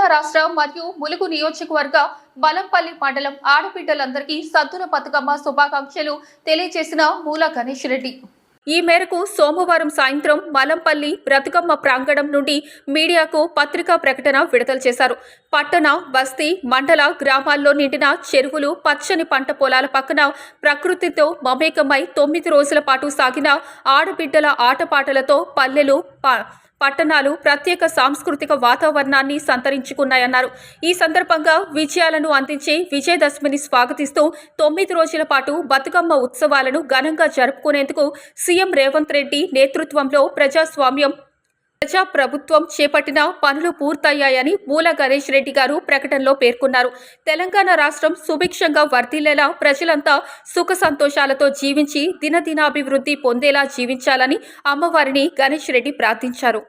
రాష్ట్ర మరియు ములుగు నియోజకవర్గ బలంపల్లి మండలం ఆడబిడ్డలందరికీ సద్దుల బతుకమ్మ శుభాకాంక్షలు తెలియజేసిన మూల గణేష్ రెడ్డి. ఈ మేరకు సోమవారం సాయంత్రం మలంపల్లి బ్రతుకమ్మ ప్రాంగణం నుండి మీడియాకు పత్రికా ప్రకటన విడుదల చేశారు. పట్టణ బస్తీ మండల గ్రామాల్లో నిండిన చెరువులు పచ్చని పంట పొలాల పక్కన ప్రకృతితో మమేకమై తొమ్మిది రోజుల పాటు సాగిన ఆడబిడ్డల ఆటపాటలతో పల్లెలు ప- పట్టణాలు ప్రత్యేక సాంస్కృతిక వాతావరణాన్ని సంతరించుకున్నాయన్నారు. ఈ సందర్భంగా విజయాలను అందించే విజయదశమిని స్వాగతిస్తూ తొమ్మిది రోజుల పాటు బతుకమ్మ ఉత్సవాలను ఘనంగా జరుపుకునేందుకు సీఎం రేవంత్ రెడ్డి నేతృత్వంలో ప్రజాస్వామ్యం ప్రజా ప్రభుత్వం చేపట్టిన పనులు పూర్తయ్యాయని మూల గణేష్ రెడ్డి గారు ప్రకటనలో పేర్కొన్నారు. తెలంగాణ రాష్ట్రం సుభిక్షంగా వర్ధిల్లేలా ప్రజలంతా సుఖ సంతోషాలతో జీవించి దినదినాభివృద్ధి పొందేలా జీవించాలని అమ్మవారిని గణేష్ రెడ్డి ప్రార్థించారు.